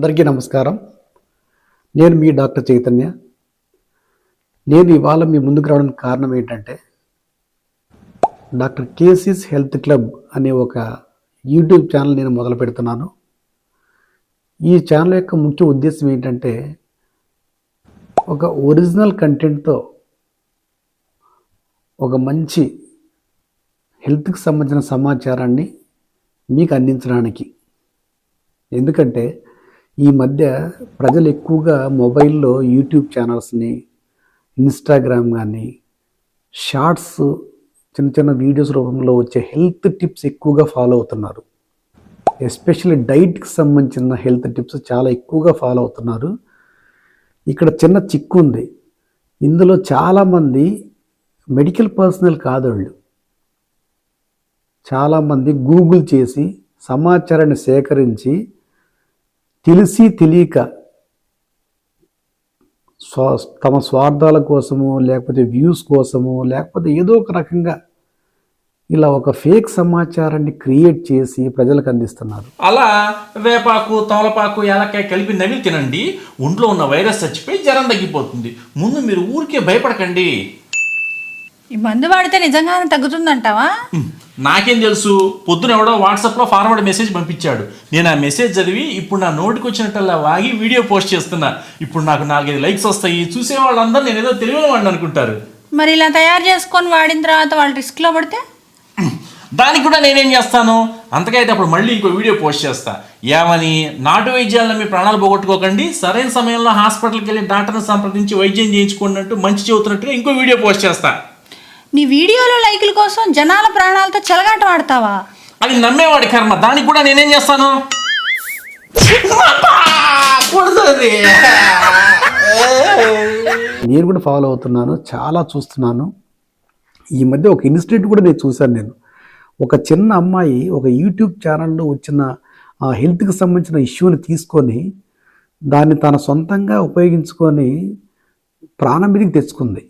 అందరికీ నమస్కారం. నేను మీ డాక్టర్ చైతన్య. నేను ఇవాళ మీ ముందుకు రావడానికి కారణం ఏంటంటే డాక్టర్ కేసీస్ హెల్త్ క్లబ్ అనే ఒక యూట్యూబ్ ఛానల్ నేను మొదలు పెడుతున్నాను. ఈ ఛానల్ యొక్క ముఖ్య ఉద్దేశం ఏంటంటే ఒక ఒరిజినల్ కంటెంట్తో ఒక మంచి హెల్త్కి సంబంధించిన సమాచారాన్ని మీకు అందించడానికి. ఎందుకంటే ఈ మధ్య ప్రజలు ఎక్కువగా మొబైల్లో యూట్యూబ్ ఛానల్స్ని ఇన్స్టాగ్రామ్ కానీ షార్ట్స్ చిన్న చిన్న వీడియోస్ రూపంలో వచ్చే హెల్త్ టిప్స్ ఎక్కువగా ఫాలో అవుతున్నారు. ఎస్పెషల్లీ డైట్కి సంబంధించిన హెల్త్ టిప్స్ చాలా ఎక్కువగా ఫాలో అవుతున్నారు. ఇక్కడ చిన్న చిక్కు ఉంది. ఇందులో చాలామంది మెడికల్ పర్సనల్ కాదు వాళ్ళు చాలామంది గూగుల్ చేసి సమాచారాన్ని సేకరించి తెలిసి తెలియక స్వా తమ స్వార్థాల కోసము లేకపోతే వ్యూస్ కోసము లేకపోతే ఏదో ఒక రకంగా ఇలా ఒక ఫేక్ సమాచారాన్ని క్రియేట్ చేసి ప్రజలకు అందిస్తున్నారు. అలా వేపాకు తమలపాకు ఏలకాయ కలిపి నమిలి తినండి. ఒంట్లో ఉన్న వైరస్ చచ్చిపోయి జ్వరం తగ్గిపోతుంది. ముందు మీరు ఊరికే భయపడకండి. ఈ మందు వాడితే నిజంగానే తగ్గుతుందంటావా? నాకేం తెలుసు? పొద్దున ఎవడో వాట్సాప్లో ఫార్వర్డ్ మెసేజ్ పంపించాడు. నేను ఆ మెసేజ్ చదివి ఇప్పుడు నా నోటికి వచ్చినట్టల్లా వాగి వీడియో పోస్ట్ చేస్తున్నా. ఇప్పుడు నాకు నాలుగైదు లైక్స్ వస్తాయి. చూసే వాళ్ళందరూ నేను ఏదో తెలియని వాడిని అనుకుంటారు. మరి ఇలా తయారు చేసుకొని వాడిన తర్వాత వాళ్ళు రిస్క్లో పడితే? దానికి కూడా నేనేం చేస్తాను? అంతకైతే అప్పుడు మళ్ళీ ఇంకో వీడియో పోస్ట్ చేస్తా. ఏమని? నాటు వైద్యాలను మీ ప్రాణాలు పోగొట్టుకోకండి. సరైన సమయంలో హాస్పిటల్కి వెళ్ళి డాక్టర్ని సంప్రదించి వైద్యం చేయించుకోండి అంటూ మంచి చెబుతున్నట్టుగా ఇంకో వీడియో పోస్ట్ చేస్తా. నీ వీడియోలో లైకుల కోసం జనాల ప్రాణాలతో చెలగాట ఆడతావా? అది నమ్మేవాడి కర్మ. దానికి కూడా నేనేం చేస్తాను. నేను కూడా ఫాలో అవుతున్నాను చాలా చూస్తున్నాను. ఈ మధ్య ఒక ఇన్సిడెంట్ కూడా నేను చూశాను నేను. ఒక చిన్న అమ్మాయి ఒక యూట్యూబ్ ఛానల్లో వచ్చిన ఆ హెల్త్కి సంబంధించిన ఇష్యూని తీసుకొని దాన్ని తన సొంతంగా ఉపయోగించుకొని ప్రాణం మీదకి తెచ్చుకుంది.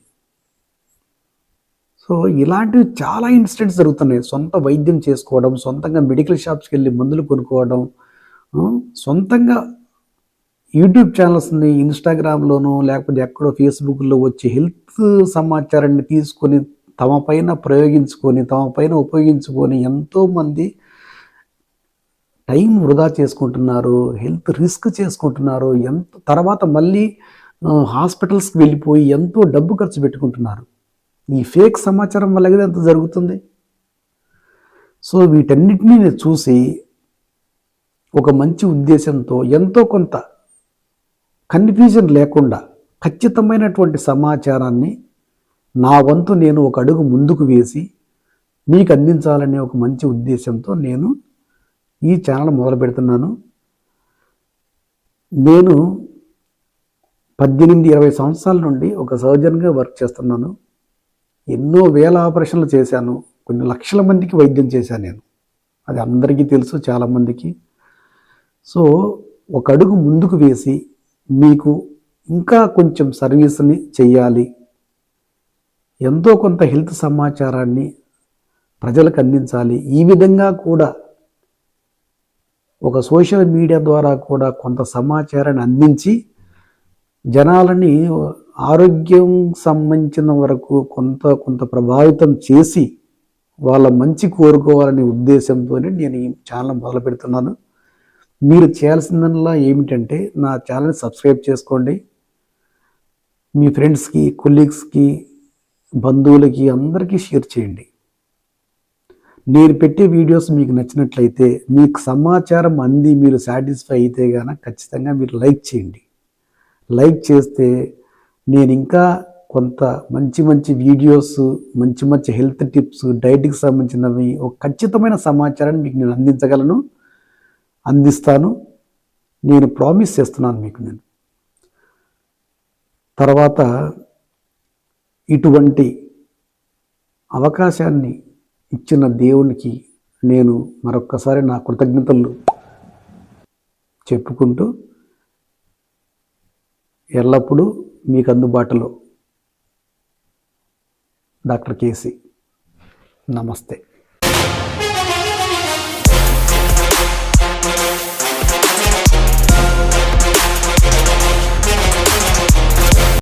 సో ఇలాంటివి చాలా ఇన్సిడెంట్స్ జరుగుతున్నాయి. సొంత వైద్యం చేసుకోవడం సొంతంగా మెడికల్ షాప్స్కి వెళ్ళి మందులు కొనుక్కోవడం సొంతంగా యూట్యూబ్ ఛానల్స్ని ఇన్స్టాగ్రామ్లోనూ లేకపోతే ఎక్కడో ఫేస్బుక్లో వచ్చి హెల్త్ సమాచారాన్ని తీసుకొని తమ పైన ప్రయోగించుకొని తమ పైన ఉపయోగించుకొని ఎంతోమంది టైం వృధా చేసుకుంటున్నారు హెల్త్ రిస్క్ చేసుకుంటున్నారు ఎంత తర్వాత మళ్ళీ హాస్పిటల్స్కి వెళ్ళిపోయి ఎంతో డబ్బు ఖర్చు పెట్టుకుంటున్నారు. ఈ ఫేక్ సమాచారం వల్ల కదా ఎంత జరుగుతుంది? సో వీటన్నిటినీ నేను చూసి ఒక మంచి ఉద్దేశంతో ఎంతో కొంత కన్ఫ్యూజన్ లేకుండా ఖచ్చితమైనటువంటి సమాచారాన్ని నా వంతు నేను ఒక అడుగు ముందుకు వేసి మీకు అందించాలనే ఒక మంచి ఉద్దేశంతో నేను ఈ ఛానల్ మొదలు పెడుతున్నాను. నేను పద్దెనిమిది ఇరవై సంవత్సరాల నుండి ఒక సర్జన్గా వర్క్ చేస్తున్నాను. ఎన్నో వేల ఆపరేషన్లు చేశాను. కొన్ని లక్షల మందికి వైద్యం చేశాను నేను. అది అందరికీ తెలుసు చాలామందికి సో ఒక అడుగు ముందుకు వేసి మీకు ఇంకా కొంచెం సర్వీస్ని చెయ్యాలి. ఎంతో కొంత హెల్త్ సమాచారాన్ని ప్రజలకు అందించాలి. ఈ విధంగా కూడా ఒక సోషల్ మీడియా ద్వారా కూడా కొంత సమాచారాన్ని అందించి జనాలని ఆరోగ్యం సంబంధించిన వరకు కొంత కొంత ప్రభావితం చేసి వాళ్ళ మంచి కోరుకోవాలనే ఉద్దేశంతో నేను ఈ ఛానల్ మొదలు పెడుతున్నాను. మీరు చేయాల్సిందల్లా ఏమిటంటే నా ఛానల్ని సబ్స్క్రైబ్ చేసుకోండి. మీ ఫ్రెండ్స్కి కొలీగ్స్కి బంధువులకి అందరికీ షేర్ చేయండి. నేను పెట్టే వీడియోస్ మీకు నచ్చినట్లయితే మీకు సమాచారం అంది మీరు సాటిస్ఫై అయితే గాన ఖచ్చితంగా మీరు లైక్ చేయండి. లైక్ చేస్తే నేను ఇంకా కొంత మంచి మంచి వీడియోస్ మంచి మంచి హెల్త్ టిప్స్ డైట్కి సంబంధించినవి ఒక ఖచ్చితమైన సమాచారాన్ని మీకు నేను అందించగలను అందిస్తాను. నేను ప్రామిస్ చేస్తున్నాను మీకు నేను. తర్వాత ఇటువంటి అవకాశాన్ని ఇచ్చిన దేవునికి నేను మరొక్కసారి నా కృతజ్ఞతలు చెప్పుకుంటూ ఎల్లప్పుడూ మీకు అందుబాటులో డాక్టర్ కేసీ నమస్తే.